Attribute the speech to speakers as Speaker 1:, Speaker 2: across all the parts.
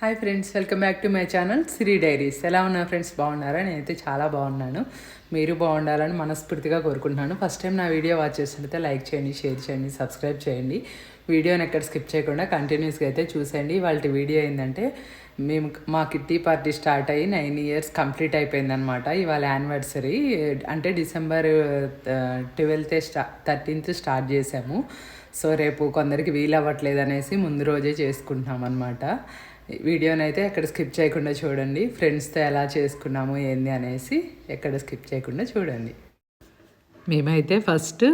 Speaker 1: Hi friends welcome back to my channel Siri diaries ఎలా ఉన్నారు friends బాగున్నారా? నేనైతే చాలా బాగున్నాను. మీరు బాగుండాలని మనస్ఫూర్తిగా కోరుకుంటున్నాను. ఫస్ట్ టైం నా వీడియో వాచ్ చేస్తుంటే లైక్ చేయండి షేర్ చేయండి సబ్స్క్రైబ్ చేయండి. వీడియోని ఎక్కడ స్కిప్ చేయకుండా కంటిన్యూస్గా అయితే చూసేయండి. వాళ్ళ వీడియో ఏంటంటే మేము మా కిట్టి పార్టీ స్టార్ట్ అయ్యి నైన్ ఇయర్స్ కంప్లీట్ అయిపోయిందనమాట ఇవాళ యానివర్సరీ అంటే డిసెంబర్ ట్వెల్త్ స్టా థర్టీన్త్ స్టార్ట్ చేసాము. సో రేపు కొందరికి వీలు అవ్వట్లేదు అనేసి ముందు రోజే చేసుకుంటున్నాం అనమాట వీడియోని అయితే ఎక్కడ స్కిప్ చేయకుండా చూడండి. ఫ్రెండ్స్తో ఎలా చేసుకున్నాము ఏంది అనేసి ఎక్కడ స్కిప్ చేయకుండా చూడండి. మేమైతే ఫస్ట్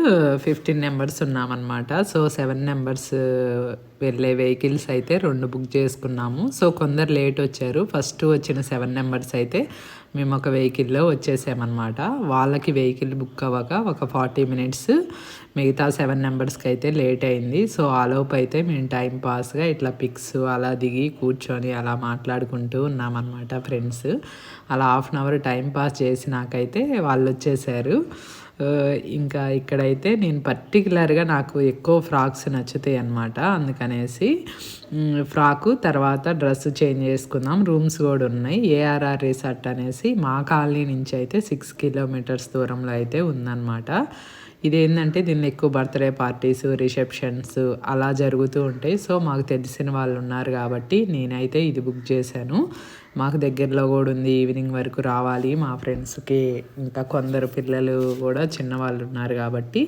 Speaker 1: ఫిఫ్టీన్ నెంబర్స్ ఉన్నామన్నమాట. సో సెవెన్ నెంబర్స్ వెళ్ళే వెహికల్స్ అయితే రెండు బుక్ చేసుకున్నాము. సో కొందరు లేట్ వచ్చారు. ఫస్ట్ వచ్చిన సెవెన్ నెంబర్స్ అయితే మేము ఒక వెహికల్లో వచ్చేసామన్నమాట. వాళ్ళకి వెహికల్ బుక్ అవ్వక ఒక ఫార్టీ మినిట్స్ మిగతా సెవెన్ నెంబర్స్కి అయితే లేట్ అయింది. సో ఆలోపు అయితే మేము టైం పాస్గా ఇట్లా పిక్స్ అలా దిగి కూర్చొని అలా మాట్లాడుకుంటూ ఉన్నామన్నమాట ఫ్రెండ్స్. అలా half an hour time pass చేసి నాకైతే వాళ్ళు వచ్చేసారు. ఇంకా ఇక్కడైతే నేను పర్టికులర్గా నాకు ఎక్కువ ఫ్రాక్స్ నచ్చుతాయి అనమాట అందుకనేసి ఫ్రాకు తర్వాత డ్రెస్ చేంజ్ చేసుకుందాం. రూమ్స్ కూడా ఉన్నాయి. ఏఆర్ఆర్ రిసార్ట్ అనేసి మా కాలనీ నుంచి అయితే సిక్స్ కిలోమీటర్స్ దూరంలో అయితే ఉందన్నమాట. ఇదేంటంటే దీనిలో ఎక్కువ బర్త్డే పార్టీస్ రిసెప్షన్స్ అలా జరుగుతూ ఉంటాయి. సో మాకు తెలిసిన వాళ్ళు ఉన్నారు కాబట్టి నేనైతే ఇది బుక్ చేశాను. మాకు దగ్గరలో కూడా ఉంది ఈవినింగ్ వరకు రావాలి మా ఫ్రెండ్స్కి. ఇంకా కొందరు పిల్లలు కూడా చిన్నవాళ్ళు ఉన్నారు కాబట్టి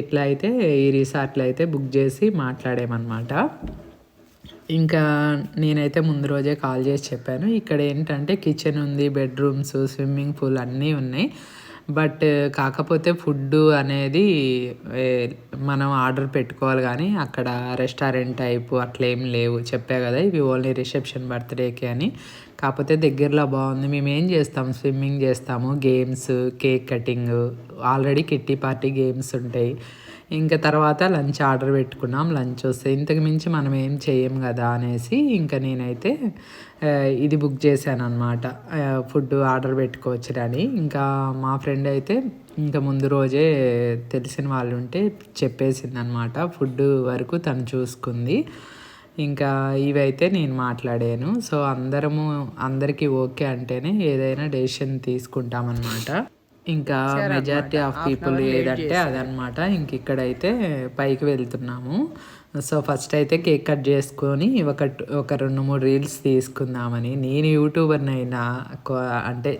Speaker 1: ఇట్లా అయితే ఈ రిసార్ట్లు అయితే బుక్ చేసి మాట్లాడామన్నమాట. ఇంకా నేనైతే ముందు రోజే కాల్ చేసి చెప్పాను. ఇక్కడ ఏంటంటే కిచెన్ ఉంది బెడ్రూమ్స్ స్విమ్మింగ్ పూల్ అన్నీ ఉన్నాయి. బట్ కాకపోతే ఫుడ్ అనేది మనం ఆర్డర్ పెట్టుకోవాలి కానీ అక్కడ రెస్టారెంట్ టైపు అట్లా ఏం లేవు. చెప్పా కదా ఇవి ఓన్లీ రిసెప్షన్ బర్త్డేకి అని. కాకపోతే దగ్గరలో బాగుంది. మేము ఏం చేస్తాం? స్విమ్మింగ్ చేస్తాము. Games cake cutting already kitty party games ఉంటాయి. ఇంకా తర్వాత లంచ్ ఆర్డర్ పెట్టుకున్నాం. లంచ్ వస్తే ఇంతకు మించి మనం ఏం చేయం కదా అనేసి ఇంకా నేనైతే ఇది బుక్ చేశాను అనమాట ఫుడ్ ఆర్డర్ పెట్టుకోవచ్చునని ఇంకా మా ఫ్రెండ్ అయితే ఇంకా ముందు రోజే తెలిసిన వాళ్ళు ఉంటే చెప్పేసింది అనమాట ఫుడ్ వరకు తను చూసుకుంది. ఇంకా ఇవైతే నేను మాట్లాడాను. సో అందరము అందరికీ ఓకే అంటేనే ఏదైనా డెసిషన్ తీసుకుంటామన్నమాట. ఇంకా మెజారిటీ ఆఫ్ పీపుల్ ఏదంటే అదనమాట ఇంక ఇక్కడైతే పైకి వెళ్తున్నాము. సో ఫస్ట్ అయితే కేక్ కట్ చేసుకొని ఒక ఒక రెండు మూడు రీల్స్ తీసుకుందామని. నేను యూట్యూబర్ని అయినా అంటే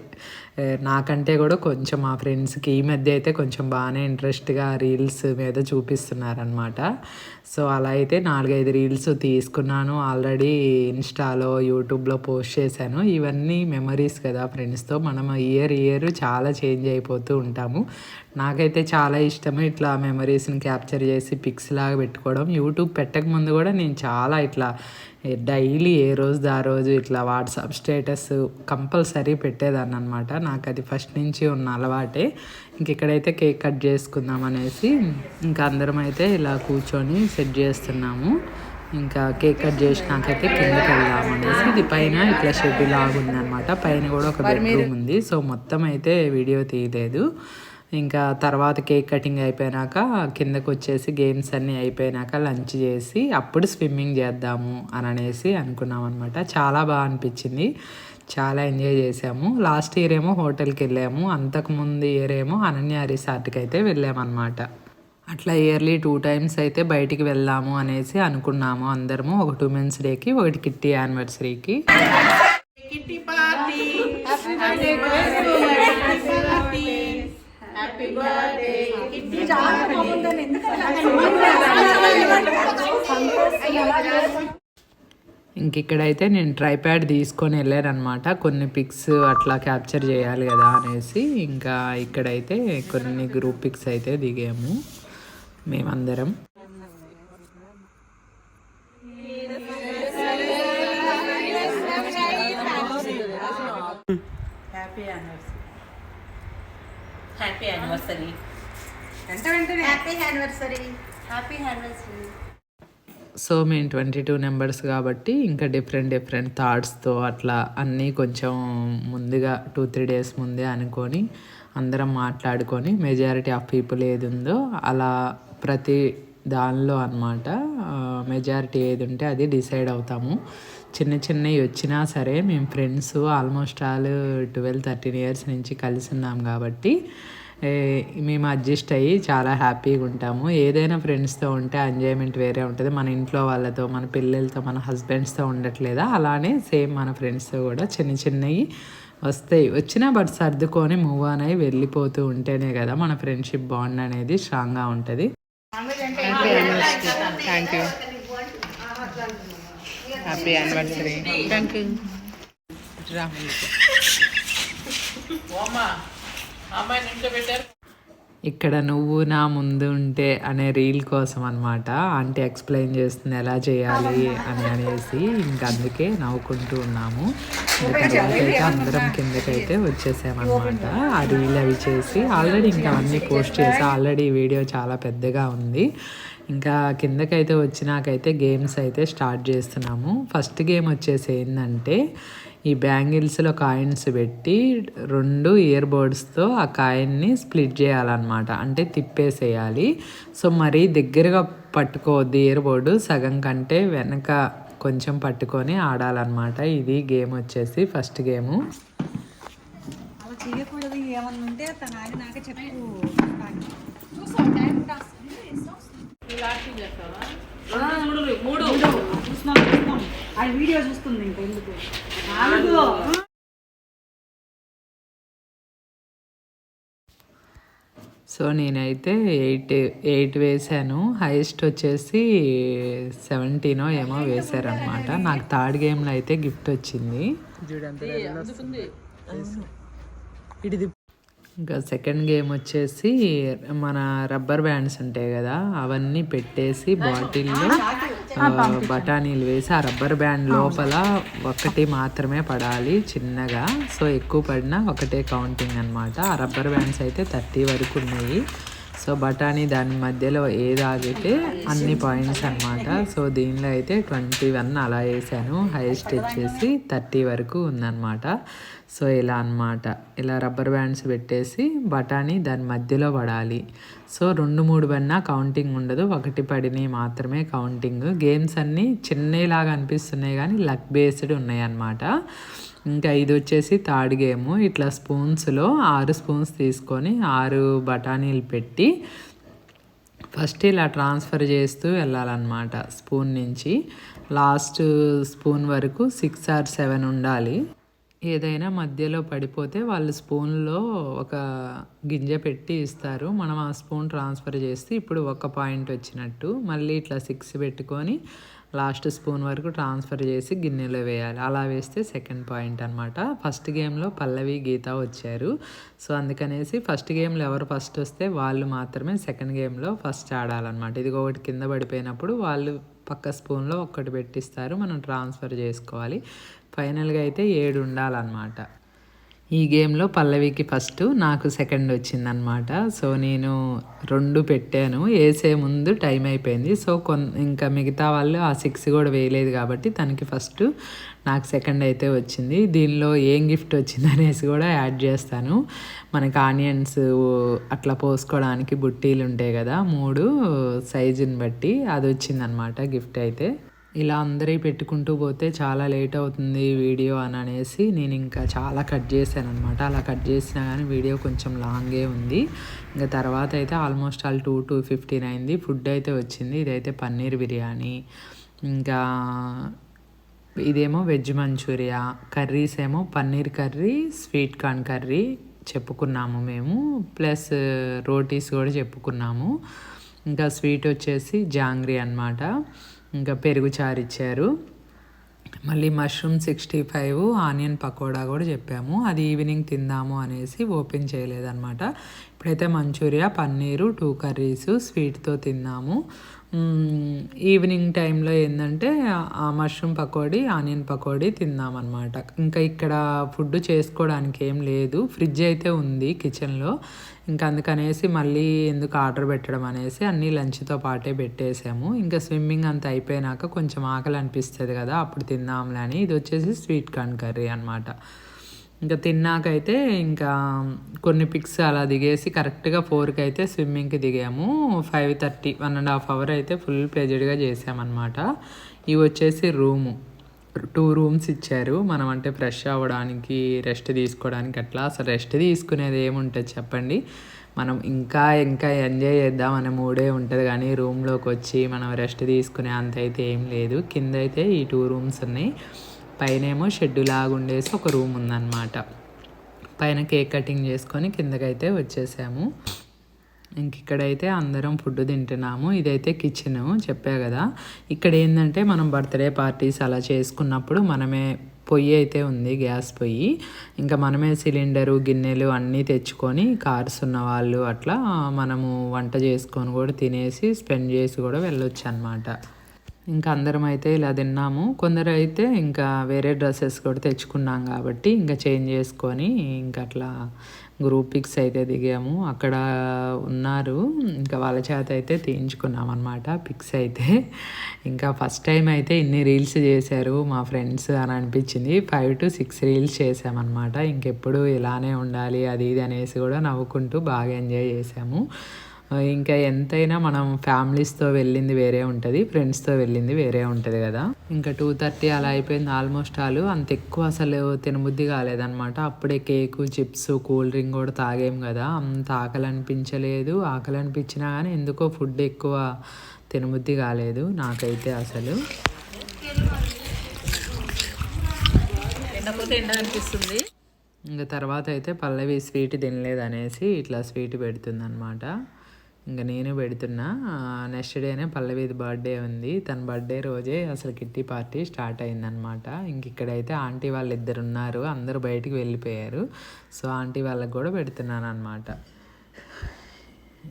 Speaker 1: నాకంటే కూడా కొంచెం మా ఫ్రెండ్స్కి ఈ మధ్య అయితే కొంచెం బాగానే ఇంట్రెస్ట్గా రీల్స్ మీద చూపిస్తున్నారనమాట సో అలా అయితే నాలుగైదు రీల్స్ తీసుకున్నాను. ఆల్రెడీ ఇన్స్టాలో యూట్యూబ్లో పోస్ట్ చేశాను. ఇవన్నీ మెమరీస్ కదా ఫ్రెండ్స్తో. మనం ఇయర్ ఇయర్ చాలా చేంజ్ అయిపోతూ ఉంటాము. నాకైతే చాలా ఇష్టము ఇట్లా మెమరీస్ని క్యాప్చర్ చేసి పిక్స్ లాగా పెట్టుకోవడం. యూట్యూబ్ పెట్టక ముందు కూడా నేను చాలా ఇట్లా డైలీ ఏ రోజు ఆ రోజు ఇట్లా వాట్సాప్ స్టేటస్ కంపల్సరీ పెట్టేదాన్ని అనమాట నాకు అది ఫస్ట్ నుంచి ఉన్న అలవాటే. ఇంక ఇక్కడైతే కేక్ కట్ చేసుకుందాం అనేసి ఇంకా అందరం అయితే ఇలా కూర్చొని సెట్ చేస్తున్నాము. ఇంకా కేక్ కట్ చేసినాకైతే కిందకి వెళ్దాం అనేసి ఇది పైన ఇట్లా షెడ్ లాగా ఉందన్నమాట పైన కూడా ఒక బెడ్రూమ్ ఉంది. సో మొత్తం అయితే వీడియో తీయలేదు. ఇంకా తర్వాత కేక్ కటింగ్ అయిపోయినాక కిందకు వచ్చేసి గేమ్స్ అన్నీ అయిపోయినాక లంచ్ చేసి అప్పుడు స్విమ్మింగ్ చేద్దాము అని అనేసి అనుకున్నాం అనమాట చాలా బాగా అనిపించింది. చాలా ఎంజాయ్ చేసాము లాస్ట్ ఇయర్ ఏమో హోటల్కి వెళ్ళాము. అంతకుముందు ఇయర్ ఏమో అనన్య రిసార్ట్కి అయితే వెళ్ళామన్నమాట. అట్లా ఇయర్లీ టూ టైమ్స్ అయితే బయటికి వెళ్దాము అనేసి అనుకున్నాము అందరము. ఒక టూ డేకి ఒకటి కిట్టి యానివర్సరీకి. కిట్టి పార్టీ ఇంక ఇక్కడైతే నేను ట్రైప్యాడ్ తీసుకొని వెళ్ళానమాట కొన్ని పిక్స్ అట్లా క్యాప్చర్ చేయాలి కదా అనేసి. ఇంకా ఇక్కడైతే కొన్ని గ్రూప్ పిక్స్ అయితే దిగాము. మేమందరం. Happy anniversary
Speaker 2: happy anniversary happy anniversary
Speaker 1: so మేము ట్వంటీ టూ నెంబర్స్ కాబట్టి ఇంకా డిఫరెంట్ డిఫరెంట్ థాట్స్తో అట్లా అన్నీ కొంచెం ముందుగా టూ త్రీ డేస్ ముందే అనుకొని అందరం మాట్లాడుకొని మెజారిటీ ఆఫ్ పీపుల్ ఏది ఉందో అలా ప్రతి దానిలో అనమాట మెజారిటీ ఏది ఉంటే అది డిసైడ్ అవుతాము. చిన్న చిన్నవి వచ్చినా సరే మేము friends almost all twelve thirteen years నుంచి కలిసి ఉన్నాం కాబట్టి మేము అడ్జస్ట్ అయ్యి చాలా హ్యాపీగా ఉంటాము. ఏదైనా ఫ్రెండ్స్తో ఉంటే ఎంజాయ్మెంట్ వేరే ఉంటుంది. మన ఇంట్లో వాళ్ళతో మన పిల్లలతో మన హస్బెండ్స్తో ఉండట్లేదా? అలానే సేమ్ మన ఫ్రెండ్స్తో కూడా చిన్న చిన్నవి వస్తాయి. వచ్చినా బట్ సర్దుకొని మూవ్ ఆన్ అయ్యి వెళ్ళిపోతూ ఉంటేనే కదా మన ఫ్రెండ్షిప్ బాండ్ అనేది స్ట్రాంగ్గా ఉంటుంది. Thank you happy anniversary thank you ఇక్కడ నువ్వు నా ముందు ఉంటే అనే రీల్ కోసం అనమాట ఆంటీ ఎక్స్ప్లెయిన్ చేస్తుంది ఎలా చేయాలి అని అనేసి ఇంక అందుకే నవ్వుకుంటూ ఉన్నాము. అయితే అందరం కిందకైతే వచ్చేసామన్నమాట. ఆ రీల్ అవి చేసి ఆల్రెడీ ఇంకా అన్నీ పోస్ట్ చేసి ఆల్రెడీ వీడియో చాలా పెద్దగా ఉంది. ఇంకా కిందకైతే వచ్చినాకైతే గేమ్స్ అయితే స్టార్ట్ చేస్తున్నాము. ఫస్ట్ గేమ్ వచ్చేసి ఏంటంటే ఈ బ్యాంగిల్స్లో కాయిన్స్ పెట్టి రెండు ఇయర్ బర్డ్స్తో ఆ కాయిన్ని స్ప్లిట్ చేయాలన్నమాట. అంటే తిప్పేసేయాలి. సో మరీ దగ్గరగా పట్టుకోవద్దు ఇయర్ బోర్డు సగం కంటే వెనక కొంచెం పట్టుకొని ఆడాలన్నమాట. ఇది గేమ్ వచ్చేసి ఫస్ట్ గేము
Speaker 3: అలా చేయకూడదు. ఏమన్నా ఉంటే తన నాకే చెప్పు చూస్తున్నాం చూస్తున్నాం. ఆ వీడియో చూస్తుంది ఇంకా ఎందుకు? నాలుగు.
Speaker 1: సో నేనైతే ఎయిట్ ఎయిట్ వేసాను. హైయెస్ట్ వచ్చేసి సెవెంటీనో ఏమో వేశారనమాట నాకు థర్డ్ గేమ్లో అయితే గిఫ్ట్ వచ్చింది. ఇంకా సెకండ్ గేమ్ వచ్చేసి మన రబ్బర్ బ్యాండ్స్ ఉంటాయి కదా అవన్నీ పెట్టేసి బాటిల్లో బఠానీలు వేసి ఆ రబ్బర్ బ్యాండ్ లోపల ఒకటి మాత్రమే పడాలి చిన్నగా. సో ఎక్కువ పడినా ఒకటే కౌంటింగ్ అన్నమాట. ఆ రబ్బర్ బ్యాండ్స్ అయితే థర్టీ వరకు ఉన్నాయి. సో బఠానీ దాని మధ్యలో ఏది ఆగితే అన్ని పాయింట్స్ అన్నమాట. సో దీనిలో అయితే ట్వంటీ వన్ అలా వేసాను. హైయెస్ట్ వచ్చేసి థర్టీ వరకు ఉందన్నమాట. సో ఇలా అన్నమాట. ఇలా రబ్బర్ బ్యాండ్స్ పెట్టేసి బఠానీ దాని మధ్యలో పడాలి. సో రెండు మూడు పడినా కౌంటింగ్ ఉండదు. ఒకటి పడినవి మాత్రమే కౌంటింగ్. గేమ్స్ అన్నీ చిన్నలాగా అనిపిస్తున్నాయి కానీ లక్ బేస్డ్ ఉన్నాయి అన్నమాట ఇంకా ఇది వచ్చేసి థర్డ్ గేమ్. ఇట్లా స్పూన్స్లో ఆరు స్పూన్స్ తీసుకొని ఆరు బఠానీలు పెట్టి ఫస్ట్ ఇలా ట్రాన్స్ఫర్ చేస్తూ వెళ్ళాలన్నమాట స్పూన్ నుంచి. లాస్ట్ స్పూన్ వరకు సిక్స్ ఆర్ సెవెన్ ఉండాలి. ఏదైనా మధ్యలో పడిపోతే వాళ్ళు స్పూన్లో ఒక గింజ పెట్టి ఇస్తారు. మనం ఆ స్పూన్ ట్రాన్స్ఫర్ చేస్తే ఇప్పుడు ఒక పాయింట్ వచ్చినట్టు. మళ్ళీ ఇట్లా సిక్స్ పెట్టుకొని లాస్ట్ స్పూన్ వరకు ట్రాన్స్ఫర్ చేసి గిన్నెలో వేయాలి. అలా వేస్తే సెకండ్ పాయింట్ అనమాట ఫస్ట్ గేమ్లో పల్లవి గీత వచ్చారు. సో అందుకనేసి ఫస్ట్ గేమ్లో ఎవరు ఫస్ట్ వస్తే వాళ్ళు మాత్రమే సెకండ్ గేమ్లో ఫస్ట్ ఆడాలన్నమాట. ఇది ఒకటి కింద పడిపోయినప్పుడు వాళ్ళు పక్క స్పూన్లో ఒక్కటి పెట్టిస్తారు. మనం ట్రాన్స్ఫర్ చేసుకోవాలి. ఫైనల్గా అయితే ఏడు ఉండాలన్నమాట. ఈ గేమ్లో పల్లవికి ఫస్ట్ నాకు సెకండ్ వచ్చిందనమాట సో నేను రెండు పెట్టాను. వేసే ముందు టైం అయిపోయింది. సో కొన్ ఇంకా మిగతా వాళ్ళు ఆ సిక్స్ కూడా వేయలేదు కాబట్టి తనకి ఫస్ట్ నాకు సెకండ్ అయితే వచ్చింది. దీనిలో ఏం గిఫ్ట్ వచ్చింది అనేసి కూడా యాడ్ చేస్తాను. మనకి ఆనియన్స్ అట్లా పోసుకోవడానికి బుట్టీలు ఉంటాయి కదా మూడు సైజుని బట్టి అది వచ్చిందనమాట గిఫ్ట్ అయితే. ఇలా అందరి పెట్టుకుంటూ పోతే చాలా లేట్ అవుతుంది వీడియో అని అనేసి నేను ఇంకా చాలా కట్ చేశాను అనమాట అలా కట్ చేసినా కానీ వీడియో కొంచెం లాంగే ఉంది. ఇంకా తర్వాత అయితే almost all two two fifteen అయింది. ఫుడ్ అయితే వచ్చింది. ఇదైతే పన్నీర్ బిర్యానీ. ఇంకా ఇదేమో వెజ్ మంచూరియా. కర్రీస్ ఏమో paneer curry sweet corn curry చెప్పుకున్నాము మేము. ప్లస్ రోటీస్ కూడా చెప్పుకున్నాము. ఇంకా స్వీట్ వచ్చేసి జాంగ్రీ అన్నమాట. ఇంకా పెరుగు చారు ఇచ్చారు మళ్ళీ mushroom sixty five onion pakoda కూడా చెప్పాము. అది ఈవినింగ్ తిందాము అనేసి ఓపెన్ చేయలేదన్నమాట. ఇప్పుడైతే మంచూరియా పన్నీరు టూ కర్రీస్ స్వీట్తో తిన్నాము. ఈవినింగ్ టైంలో ఏంటంటే ఆ మష్రూమ్ పకోడీ ఆనియన్ పకోడీ తిందామన్నమాట ఇంకా ఇక్కడ ఫుడ్ చేసుకోవడానికి ఏం లేదు. ఫ్రిడ్జ్ అయితే ఉంది కిచెన్లో ఇంకా అందుకనేసి మళ్ళీ ఎందుకు ఆర్డర్ పెట్టడం అనేసి అన్నీ లంచ్తో పాటే పెట్టేసాము. ఇంకా స్విమ్మింగ్ అంతా అయిపోయినాక కొంచెం ఆకలి అనిపిస్తుంది కదా అప్పుడు తిందాంలే అని. ఇది వచ్చేసి స్వీట్ కార్న్ కర్రీ అనమాట ఇంకా తిన్నాకైతే ఇంకా కొన్ని పిక్స్ అలా దిగేసి కరెక్ట్గా ఫోర్కి అయితే స్విమ్మింగ్కి దిగాము. Five thirty one and half hour అయితే ఫుల్ ప్లెజర్డ్గా చేసామన్నమాట. ఇవి వచ్చేసి రూము. టూ రూమ్స్ ఇచ్చారు. మనం అంటే ఫ్రెష్ అవ్వడానికి రెస్ట్ తీసుకోవడానికి అట్లా. అసలు రెస్ట్ తీసుకునేది ఏముంటుంది చెప్పండి. మనం ఇంకా ఇంకా ఎంజాయ్ చేద్దాం అనే మూడే ఉంటుంది. కానీ రూమ్లోకి వచ్చి మనం రెస్ట్ తీసుకునే అంత అయితే ఏం లేదు. కింద అయితే ఈ టూ రూమ్స్ ఉన్నాయి. పైన ఏమో షెడ్ లాగా ఉండేసి ఒక రూమ్ ఉందన్నమాట. పైన కేక్ కటింగ్ చేసుకొని కిందకైతే వచ్చేసాము. ఇంక ఇక్కడైతే అందరం ఫుడ్ తింటున్నాము. ఇదైతే కిచెన్ చెప్పా కదా. ఇక్కడ ఏంటంటే మనం బర్త్డే పార్టీస్ అలా చేసుకున్నప్పుడు మనమే పొయ్యి అయితే ఉంది గ్యాస్ పొయ్యి. ఇంకా మనమే సిలిండరు గిన్నెలు అన్నీ తెచ్చుకొని కార్స్ ఉన్న వాళ్ళు అట్లా మనము వంట చేసుకొని కూడా తినేసి స్పెండ్ చేసి కూడా వెళ్ళొచ్చు అనమాట ఇంకా అందరం అయితే ఇలా తిన్నాము. కొందరు అయితే ఇంకా వేరే డ్రెస్సెస్ కూడా తెచ్చుకున్నాం కాబట్టి ఇంకా చేంజ్ చేసుకొని ఇంకా అట్లా గ్రూప్ పిక్స్ అయితే దిగాము. అక్కడ ఉన్నారు. ఇంకా వాళ్ళ చేత అయితే తీయించుకున్నాం అనమాట పిక్స్ అయితే. ఇంకా ఫస్ట్ టైం అయితే ఇన్ని రీల్స్ చేశారు మా ఫ్రెండ్స్ అని అనిపించింది. ఫైవ్ టు సిక్స్ రీల్స్ చేసామన్నమాట ఇంకెప్పుడు ఇలానే ఉండాలి అది ఇది అనేసి కూడా నవ్వుకుంటూ బాగా ఎంజాయ్ చేసాము ఇంకా ఎంతైనా మనం ఫ్యామిలీస్తో వెళ్ళింది వేరే ఉంటుంది ఫ్రెండ్స్తో వెళ్ళింది వేరే ఉంటుంది కదా. ఇంకా టూ థర్టీ అలా అయిపోయింది ఆల్మోస్ట్ ఆలు. అంత ఎక్కువ అసలు తినబుద్ధి కాలేదన్నమాట. అప్పుడే కేకు చిప్స్ కూల్ డ్రింక్ కూడా తాగేం కదా. అంత ఆకలి అనిపించలేదు ఆకలి అనిపించినా కానీ ఎందుకో ఫుడ్ ఎక్కువ తినబుద్ధి కాలేదు నాకైతే అసలు.
Speaker 2: ఎండపోతే ఎండ అనిపిస్తుంది
Speaker 1: ఇంకా తర్వాత అయితే పల్లవి స్వీట్ తినలేదు అనేసి ఇట్లా స్వీట్ పెడుతుంది అనమాట ఇంకా నేను పెడుతున్నా. నెక్స్ట్ డేనే పల్లవిది బర్త్డే ఉంది. తన బర్త్డే రోజే అసలు కిట్టి పార్టీ స్టార్ట్ అయిందనమాట ఇంక ఇక్కడైతే ఆంటీ వాళ్ళు ఇద్దరు ఉన్నారు అందరూ బయటికి వెళ్ళిపోయారు. సో ఆంటీ వాళ్ళకి కూడా పెడుతున్నాను అనమాట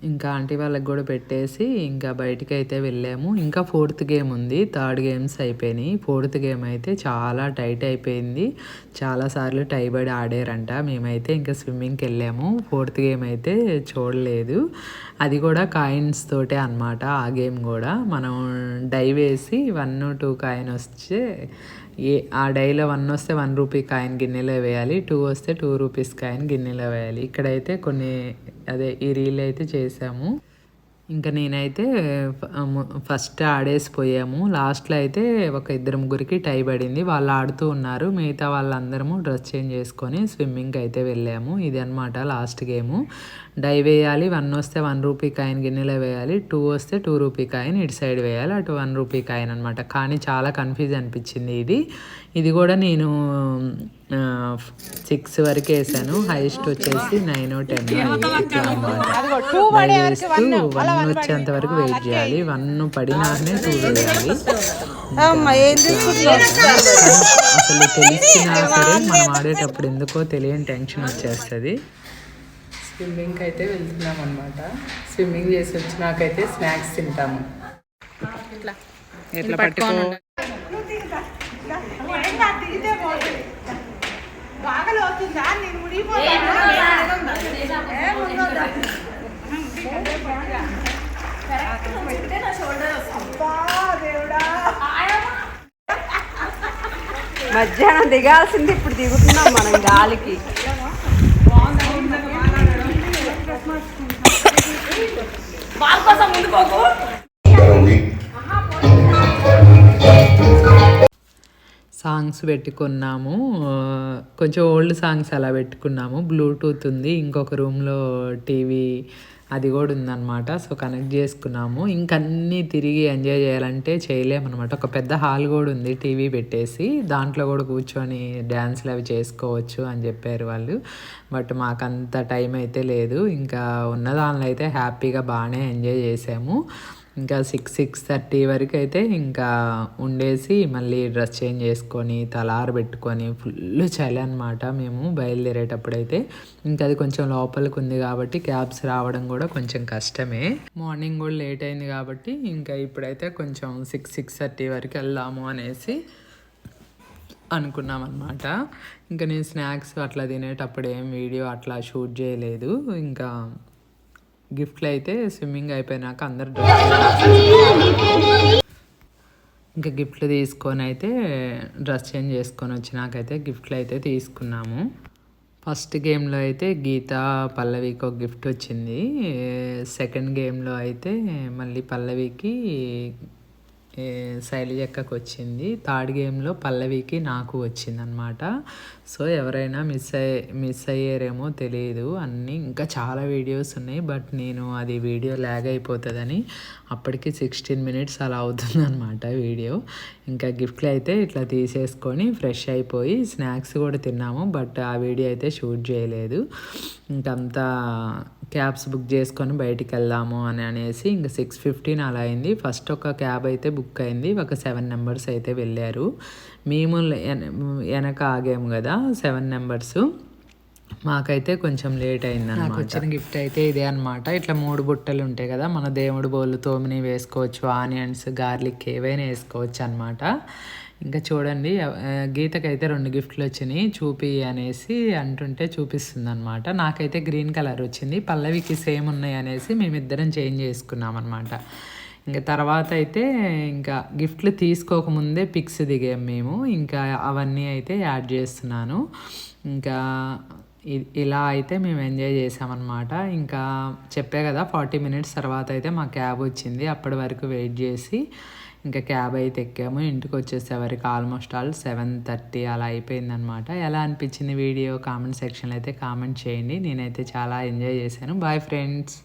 Speaker 1: ఇంకా ఆంటీ వాళ్ళకి కూడా పెట్టేసి ఇంకా బయటికి అయితే వెళ్ళాము. ఇంకా ఫోర్త్ గేమ్ ఉంది. థర్డ్ గేమ్స్ అయిపోయినాయి. ఫోర్త్ గేమ్ అయితే చాలా టైట్ అయిపోయింది. చాలాసార్లు టైబడి ఆడారంట. మేమైతే ఇంకా స్విమ్మింగ్కి వెళ్ళాము. ఫోర్త్ గేమ్ అయితే చూడలేదు. అది కూడా కాయిన్స్ తోటే అనమాట ఆ గేమ్ కూడా. మనం డైవ్ వేసి వన్ టూ కాయిన్ వస్తే ఏ ఆ డైలో వన్ వస్తే వన్ రూపీ కాయిన్ గిన్నెలో వేయాలి టూ వస్తే టూ రూపీస్ కాయిన్ గిన్నెలో వేయాలి. ఇక్కడైతే కొన్ని అదే ఈ రీల్ అయితే చేసాము. ఇంకా నేనైతే ఫస్ట్ ఆడేసి ఫస్ట్ ఆడేసిపోయాము. లాస్ట్లో అయితే ఒక ఇద్దరు ముగ్గురికి టై పడింది. వాళ్ళు ఆడుతూ ఉన్నారు. మిగతా వాళ్ళందరము డ్రెస్ చేంజ్ చేసుకొని స్విమ్మింగ్కి అయితే వెళ్ళాము. ఇది అనమాట లాస్ట్ గేము. డై వేయాలి వన్ వస్తే వన్ రూపీ కాయిన్ గిన్నెలో వేయాలి టూ వస్తే టూ రూపీ కాయిన్ ఇటు సైడ్ వేయాలి అటు వన్ రూపీ కాయిన్ అనమాట కానీ చాలా కన్ఫ్యూజ్ అనిపించింది ఇది. ఇది కూడా నేను సిక్స్ వరకు వేసాను. హైయెస్ట్ వచ్చేసి నైన్ టెన్ ఇట్లా అనమాట వన్ వచ్చేంత వరకు వెయిట్ చేయాలి. వన్ పడినాకనే టూ వేయాలి. అసలు తెలిసినా సరే మనం ఆడేటప్పుడు ఎందుకో తెలియని టెన్షన్ వచ్చేస్తుంది. స్విమ్మింగ్కి అయితే వెళ్తున్నాం అనమాట స్విమ్మింగ్ చేసి వచ్చినాకైతే స్నాక్స్ తింటాము. ఎట్లా పట్టుకో.
Speaker 2: మధ్యాహ్నం దిగాల్సింది ఇప్పుడు దిగుతున్నాం మనం గాలికి.
Speaker 1: సాంగ్స్ పెట్టుకున్నాము. కొంచెం ఓల్డ్ సాంగ్స్ అలా పెట్టుకున్నాము. బ్లూటూత్ ఉంది. ఇంకొక రూమ్లో టీవీ అది కూడా ఉందన్నమాట. సో కనెక్ట్ చేసుకున్నాము. ఇంకన్నీ తిరిగి ఎంజాయ్ చేయాలంటే చేయలేమన్నమాట. ఒక పెద్ద హాల్ కూడా ఉంది టీవీ పెట్టేసి. దాంట్లో కూడా కూర్చొని డ్యాన్స్లు అవి చేసుకోవచ్చు అని చెప్పారు వాళ్ళు. బట్ మాకంత టైం అయితే లేదు. ఇంకా ఉన్న దానిలో అయితే హ్యాపీగా బాగానే ఎంజాయ్ చేసాము. ఇంకా సిక్స్ సిక్స్ థర్టీ వరకు అయితే ఇంకా ఉండేసి మళ్ళీ డ్రెస్ చేంజ్ చేసుకొని తలారు పెట్టుకొని ఫుల్ చలి అనమాట మేము బయలుదేరేటప్పుడు అయితే ఇంకా అది కొంచెం లోపలికి ఉంది కాబట్టి క్యాబ్స్ రావడం కూడా కొంచెం కష్టమే. మార్నింగ్ కూడా లేట్ అయింది కాబట్టి ఇంకా ఇప్పుడైతే కొంచెం సిక్స్ సిక్స్ థర్టీ వరకు వెళ్దాము అనేసి అనుకున్నాం అనమాట ఇంకా నేను స్నాక్స్ అట్లా తినేటప్పుడు ఏం వీడియో అట్లా షూట్ చేయలేదు. ఇంకా గిఫ్ట్లు అయితే స్విమ్మింగ్ అయిపోయినాక అందరు ఇంకా గిఫ్ట్లు తీసుకొని అయితే డ్రెస్ చేంజ్ చేసుకొని వచ్చినాకైతే గిఫ్ట్లు అయితే తీసుకున్నాము. ఫస్ట్ గేమ్లో అయితే గీత పల్లవికి ఒక గిఫ్ట్ వచ్చింది. సెకండ్ గేమ్లో అయితే మళ్ళీ పల్లవికి శైలజక్కకు వచ్చింది. థర్డ్ గేమ్లో పల్లవికి నాకు వచ్చిందనమాట సో ఎవరైనా మిస్ అయ్యే మిస్ అయ్యారేమో తెలియదు అన్నీ. ఇంకా చాలా వీడియోస్ ఉన్నాయి బట్ నేను అది వీడియో ల్యాగ్ అయిపోతుందని అప్పటికి సిక్స్టీన్ మినిట్స్ అలా అవుతుందన్నమాట వీడియో. ఇంకా గిఫ్ట్లు అయితే ఇట్లా తీసేసుకొని ఫ్రెష్ అయిపోయి స్నాక్స్ కూడా తిన్నాము బట్ ఆ వీడియో అయితే షూట్ చేయలేదు. ఇంకంతా క్యాబ్స్ బుక్ చేసుకొని బయటికి వెళ్దాము అని అనేసి ఇంకా సిక్స్ ఫిఫ్టీన్ అలా అయింది. ఫస్ట్ ఒక క్యాబ్ అయితే బుక్ అయింది. ఒక సెవెన్ నెంబర్స్ అయితే వెళ్ళారు. మేము వెనక ఆగాము కదా సెవెన్ నెంబర్స్. మాకైతే కొంచెం లేట్ అయింది నాకు వచ్చిన గిఫ్ట్ అయితే ఇదే అన్నమాట. ఇట్లా మూడు బుట్టలు ఉంటాయి కదా మన దేవుడు బోళ్ళు తోమిని వేసుకోవచ్చు ఆనియన్స్ గార్లిక్ ఏవైనా వేసుకోవచ్చు అనమాట ఇంకా చూడండి గీతకి గీతకైతే రెండు గిఫ్ట్లు వచ్చినాయి చూపి అనేసి అంటుంటే చూపిస్తుంది అనమాట నాకైతే గ్రీన్ కలర్ వచ్చింది పల్లవికి సేమ్ ఉన్నాయి అనేసి మేమిద్దరం చేంజ్ చేసుకున్నాం అనమాట ఇంకా తర్వాత అయితే ఇంకా గిఫ్ట్లు తీసుకోకముందే పిక్స్ దిగాం మేము ఇంకా అవన్నీ అయితే యాడ్ చేస్తున్నాను. ఇంకా ఇలా అయితే మేము ఎంజాయ్ చేసామన్నమాట. ఇంకా చెప్పే కదా ఫార్టీ మినిట్స్ తర్వాత అయితే మా క్యాబ్ వచ్చింది అప్పటి వరకు వెయిట్ చేసి ఇంకా క్యాబ్ అయితే ఎక్కాము. ఇంటికి వచ్చేసేవరకు ఆల్మోస్ట్ ఆల్ సెవెన్ థర్టీ అలా అయిపోయిందనమాట ఎలా అనిపించింది వీడియో? కామెంట్ సెక్షన్లో అయితే కామెంట్ చేయండి. నేనైతే చాలా ఎంజాయ్ చేశాను. Bye friends